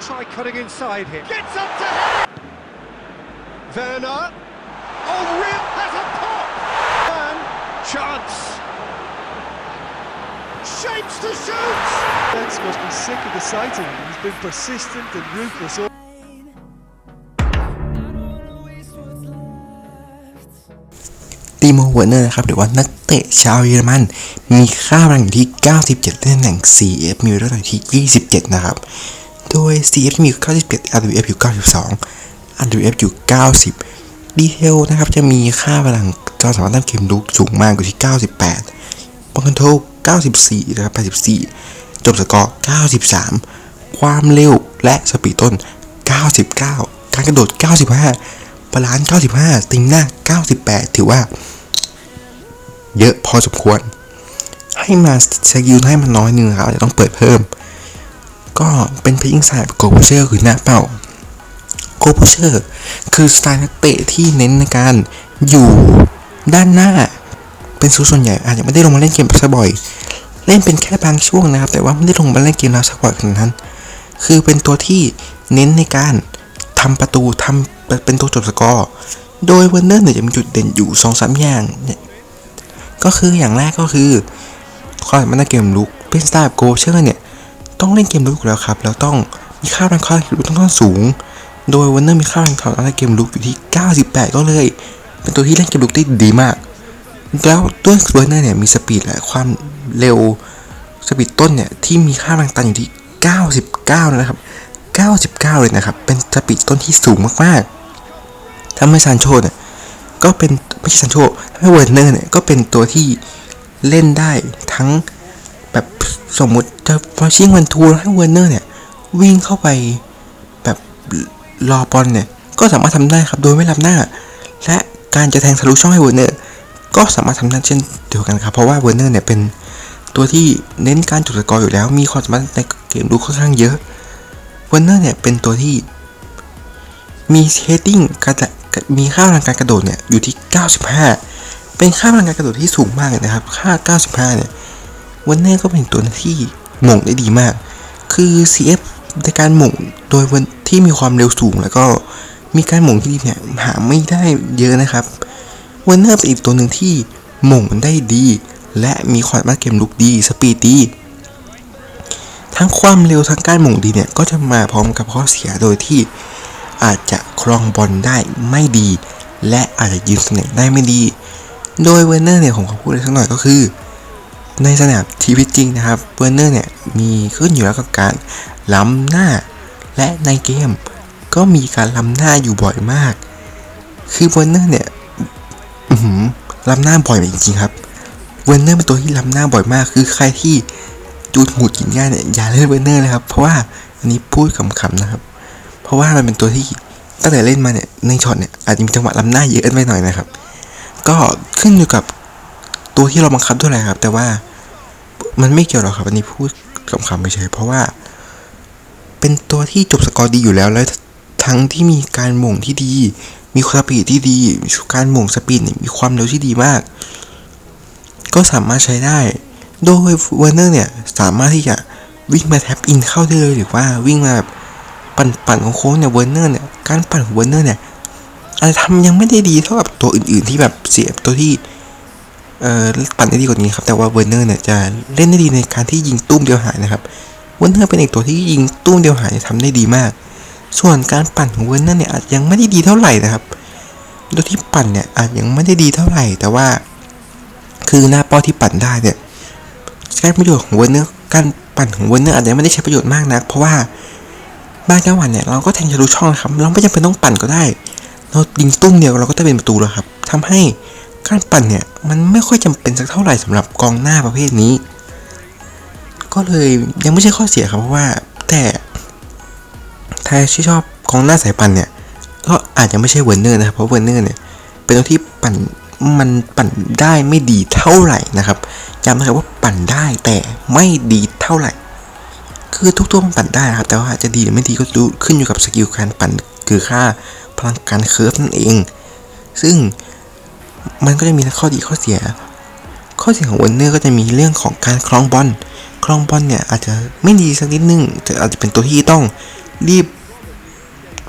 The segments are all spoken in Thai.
Try cutting inside here. Gets up to head. Werner. Oh, real has a pop. And chance. Shapes to shoot. Fence must be sick of the sight of him. He's been persistent and ruthless all ตีโมเวอร์เนอร์นะครับหรือว่านักเตะชาวเยอรมัน มีค่าพลังอยู่ที่ 97 ในตำแหน่ง CF มีเวลาอยู่ที่ 27 นะครับ โดย CF มีอยู่97 RWF อยู่ 92 RWF อยู่ 90 ดีเทลนะครับ จะมีค่าพลังจอสามารถทำเกมลุกสูงมากอยู่ที่ 98ป้องกันโทษ94นะครับ84 จบสกอร์ 93 ความเร็วและสปีดต้น 99 การกระโดด 95 บาลานซ์ 95 ติงหน้า 98 ถือว่า เยอะพอสมควร ให้มาสกิลให้มันน้อยนึงครับจะต้องเปิดเพิ่ม ก็เป็นเพยิงสายโกโพเชอร์คือหน้าเป้าโกโพเชอร์คือสไตล์นักเตะที่เน้นในการอยู่ด้านหน้าเป็นส่วนใหญ่อาจจะไม่ได้ลงมาเล่นเกมสบ่อย เล่นเป็นแค่บางช่วงนะครับ แต่ว่าไม่ได้ลงมาเล่นเกมแล้วสักบ่อยขนาดนั้น คือเป็นตัวที่เน้นในการทำประตูทำเป็นตัวจบสกอร์โดยเวอร์เนอร์เนี่ยจะมีจุดเด่นอยู่2อสอย่าง ก็คืออย่างแรกก็คือความสามารถในเกมลุกเป็นสไตล์โกเชอร์เนี่ย ต้องเล่นเกมลุกแล้วครับ แล้วต้องมีค่าแรงค่าลุกต้องค่อนสูง โดยวอร์เนอร์มีค่าแรงค่าในเกมลุกอยู่ที่ 98 ก็เลย เป็นตัวที่เล่นเกมลุกได้ดีมาก แล้วด้วยเวอร์เนอร์เนี่ยมีสปีดและความเร็วสปีดต้นเนี่ยที่มีค่าแรงตันอยู่ที่ 99 นะครับ 99 เลยนะครับ เป็นสปีดต้นที่สูงมากๆทำให้ซานโชเนี่ยก็เป็นไม่ใช่ซานโชทำให้เวอร์เนอร์เนี่ยก็เป็นตัวที่เล่นได้ทั้ง สมมุติจะพอชิงวันทูแล้วให้เวอร์เนอร์เนี่ย วิ่งเข้าไปแบบรอบอลเนี่ย ก็สามารถทำได้ครับ โดยไม่รับหน้า และการจะแทงทะลุช่องให้เวอร์เนอร์ ก็สามารถทำได้เช่นเดียวกันครับ เพราะว่าเวอร์เนอร์เนี่ยเป็นตัวที่เน้นการจุดสกอร์อยู่แล้ว มีความสามารถในเกมลุกค่อนข้างเยอะเวอร์เนอร์เนี่ยเป็นตัวที่มีเฮดดิ้งการมีค่าพลังการกระโดดเนี่ยอยู่ที่ 95 เป็นค่าพลังการกระโดดที่สูงมากเลยนะครับ ค่า 95 เนี่ย วอร์เนอร์ก็เป็นตัวที่หม่งได้ดีมาก คือ CF ในการหม่งโดยวันที่มีความเร็วสูง แล้วก็มีการหม่งที่ดีเนี่ยหาไม่ได้เยอะนะครับวอร์เนอร์เป็นอีกตัวหนึ่งที่หม่งได้ดี และมีความมาเกมลุกดีสปีดดีทั้งความเร็วทั้งการหม่งดีเนี่ยก็จะมาพร้อมกับข้อเสียโดยที่อาจจะครองบอลได้ไม่ดี และอาจจะยืนตำแหน่งได้ไม่ดี โดยเวอร์เนอร์เนี่ยผมขอพูดเลยสักหน่อยก็คือ ในสนามชีวิตจริงนะครับเวอร์เนอร์เนี่ยมีขึ้นอยู่แล้วกับการล้ำหน้า และในเกมก็มีการล้ำหน้าอยู่บ่อยมาก คือเวอร์เนอร์เนี่ยอือหือล้ำหน้าบ่อยจริงๆครับเวอร์เนอร์เป็นตัวที่ล้ำหน้าบ่อยมาก คือใครที่จูดหงุดหงิดง่ายเนี่ยอย่าเล่นเวอร์เนอร์เลยครับ เพราะว่าอันนี้พูดขำๆนะครับ เพราะว่ามันเป็นตัวที่ตั้งแต่เล่นมาเนี่ยในช็อตเนี่ยอาจจะมีจังหวะล้ำหน้าเยอะไปหน่อยนะครับ ก็ขึ้นอยู่กับ ตัวที่เราบังคับด้วยแหละครับ แต่ว่ามันไม่เกี่ยวหรอกครับ อันนี้พูดขำๆไปเฉยเพราะว่า เป็นตัวที่จบสกอร์ดีอยู่แล้วแล้วทั้งที่มีการหม่งที่ดี มีสปีดที่ดี การหม่งสปีดเนี่ยมีความเร็วที่ดีมาก ก็สามารถใช้ได้ โดยเวอร์เนอร์เนี่ยสามารถที่จะวิ่งมาแท็บอินเข้าได้เลยหรือว่าวิ่งมาแบบปั่นปั่นของโค้งเนี่ยเวอร์เนอร์เนี่ยการปั่นของเวอร์เนอร์เนี่ยอาจจะทำยังไม่ได้ดีเท่ากับตัวอื่นๆที่แบบเสียตัวที่ เอ่อปั่นได้ดีกว่านี้ครับแต่ว่าเวอร์เนอร์เนี่ยจะเล่นได้ดีในการที่ยิงตุ้มเดียวหายนะครับเวอร์เนอร์เป็นอีกตัวที่ยิงตุ้มเดียวหายเนี่ยทำได้ดีมาก ส่วนการปั่นของเวอร์เนอร์เนี่ยอาจยังไม่ได้ดีเท่าไหร่นะครับตัวที่ปั่นเนี่ยอาจยังไม่ได้ดีเท่าไหร่ แต่ว่า คือหน้าป้าที่ปั่นได้เนี่ยใช้ประโยชน์ของเวอร์เนอร์การปั่นของเวอร์เนอร์อาจจะไม่ได้ใช้ประโยชน์มากนัก เพราะว่าบางจังหวะเนี่ยเราก็แทงทะลุช่องนะครับ เราไม่จำเป็นต้องปั่นก็ได้ เรายิงตุ้มเดียวเราก็ได้เป็นประตูแล้วครับทำให้ การปั่นเนี่ยมันไม่ค่อยจำเป็นสักเท่าไหร่สำหรับกองหน้าประเภทนี้ ก็เลยยังไม่ใช่ข้อเสียครับเพราะว่า แต่ถ้าที่ชอบกองหน้าสายปั่นเนี่ยก็อาจจะไม่ใช่เวอร์เนอร์นะครับเพราะเวอร์เนอร์เนี่ยเป็นตัวที่ปั่นมันปั่นได้ไม่ดีเท่าไหร่นะครับจำนะครับว่าปั่นได้แต่ไม่ดีเท่าไหร่ คือทุกตัวมันปั่นได้นะครับ แต่ว่าจะดีหรือไม่ดีก็ดูขึ้นอยู่กับสกิลการปั่นคือค่าพลังการเคิร์ฟนั่นเอง ซึ่ง มันก็จะมีทั้งข้อดีข้อเสีย ข้อเสียของวอร์เนอร์ก็จะมีเรื่องของการคล้องบอลคล้องบอลเนี่ยอาจจะไม่ดีสักนิดนึงแต่อาจจะเป็นตัวที่ต้องรีบ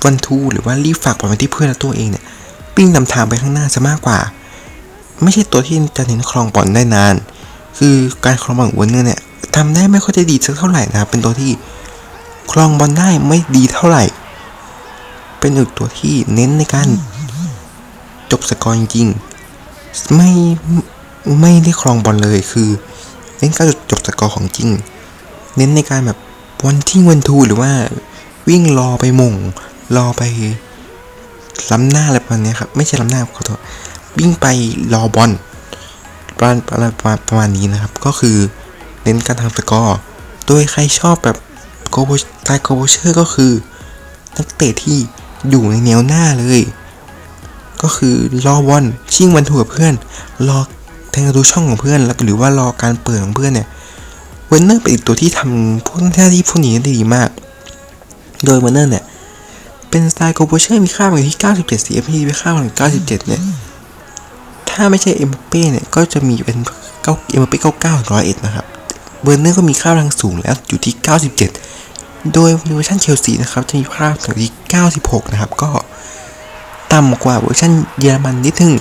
วันทูหรือว่ารีบฝากบอลไปที่เพื่อนและตัวเองเนี่ยปิ้งนำทางไปข้างหน้าซะมากกว่า ไม่ใช่ตัวที่จะเน้นครองบอลได้นาน คือการครองบอลของวอร์เนอร์เนี่ยทำได้ไม่ค่อยจะดีสักเท่าไหร่นะครับเป็นตัวที่ครองบอลได้ไม่ดีเท่าไหร่ เป็นอีกตัวที่เน้นในการจบสกอร์จริง ไม่ไม่ได้ครองบอลเลยคือเน้นการจบสกอร์ของจริง เน้นในการแบบวันที่วันทูหรือว่าวิ่งรอไปมง รอไปล้ำหน้าอะไรประมาณนี้ครับไม่ใช่ล้ำหน้าขอโทษวิ่งไปรอบอลประมาณประมาณประมาณประมาณนี้นะครับ ก็คือเน้นการทำสกอร์โดยใครชอบแบบโกโบสไตล์โกโบเชอร์ก็คือ นักเตะที่อยู่ในแนวหน้าเลย ก็คือรอบอลชิงวันถูกับเพื่อน รอแทงประูช่องของเพื่อนแล้วหรือว่ารอการเปิดของเพื่อนเนี่ยเวนเนอร์เป็นอีกตัวที่ทำพวกหน้าที่พวกนี้ได้ดีมาก โดยเวนเนอร์เนี่ย เป็นสไตล์โกโบเชอร์มีค่าอยู่ที่ 97 CFP ไปค่าของ97 เนี่ย ถ้าไม่ใช่เอ็มเป้เนี่ย ก็จะมีเป็น9เอ็มเป้99 101 นะครับเบอร์เนอร์ก็มีค่าพลังสูงแล้วอยู่ที่ 97 โดยเวอร์ชันเชลซีนะครับ จะมีค่าอยู่ที่ 96 นะครับ ก็ ต่ำกว่าเวอร์ชันเยอรมันนิดนึง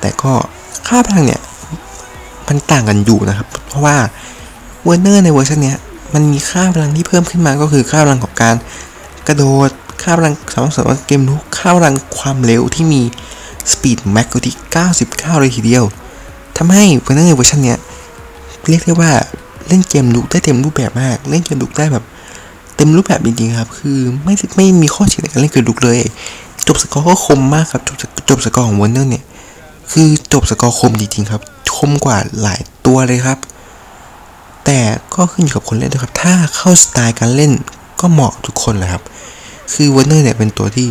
แต่ก็ค่าพลังเนี่ยมันต่างกันอยู่นะครับ เพราะว่าเวอร์เนอร์ในเวอร์ชันเนี้ยมันมีค่าพลังที่เพิ่มขึ้นมาก็คือค่าพลังของการกระโดด ค่าพลังสำหรับสำหรับเกมลุกค่าพลังความเร็วที่มีสปีดแม็กที่ 99 เลยทีเดียวทำให้เวอร์เนอร์เวอร์ชันเนี้ยเรียกได้ว่าเล่นเกมลุกได้เต็มรูปแบบมาก เล่นเกมลุกได้แบบเต็มรูปแบบจริงๆครับ คือไม่ไม่มีข้อเสียในการเล่นเกมลุกเลย จบสกอร์ก็คมมากครับ จบจบสกอร์ของวอร์เนอร์เนี่ย คือจบสกอร์คมจริงๆครับ คมกว่าหลายตัวเลยครับ แต่ก็ขึ้นอยู่กับคนเล่นด้วยครับ ถ้าเข้าสไตล์การเล่นก็เหมาะทุกคนเลยครับ คือวอร์เนอร์เนี่ยเป็นตัวที่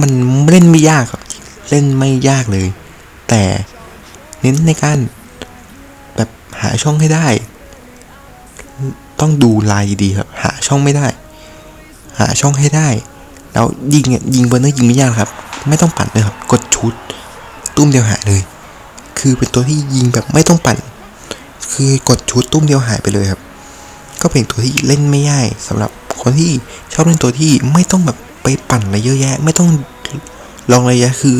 มันเล่นไม่ยากครับ เล่นไม่ยากเลย แต่เน้นในการแบบหาช่องให้ได้ ต้องดูลายดีครับ หาช่องไม่ได้ หาช่องให้ได้ แล้วยิงเนี่ยยิงเบอร์เนอร์ยิงไม่ยากครับ ไม่ต้องปั่นเลยครับ กดชุดตุ้มเดียวหายเลย คือเป็นตัวที่ยิงแบบไม่ต้องปั่น คือกดชุดตุ้มเดียวหายไปเลยครับ ก็เป็นตัวที่เล่นไม่ง่ายสำหรับคนที่ชอบเล่นตัวที่ไม่ต้องแบบไปปั่นอะไรเยอะแยะ ไม่ต้องลองระยะคือ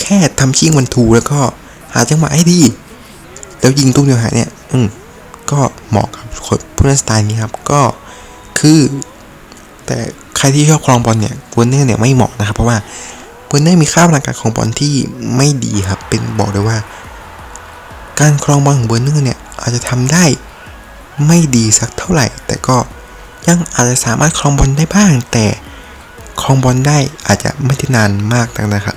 แค่ทำชิ่งวันทูแล้วก็หาจังหวะให้ดีแล้วยิงตุ้มเดียวหายเนี่ย อืมก็เหมาะกับคนผู้เล่นสไตล์นี้ครับ ก็คือแต่ ใครที่ชอบครองบอลเนี่ยกวนเนอร์เนี่ยไม่เหมาะนะครับ เพราะว่ากวนเนอร์มีค่าพลังการครองบอลที่ไม่ดีครับเป็นบอกเลยว่า การครองบอลของเวอร์เนอร์เนี่ยอาจจะทำได้ไม่ดีสักเท่าไหร่ แต่ก็ยังอาจจะสามารถครองบอลได้บ้าง แต่ครองบอลได้อาจจะไม่ได้นานมากนักนะครับ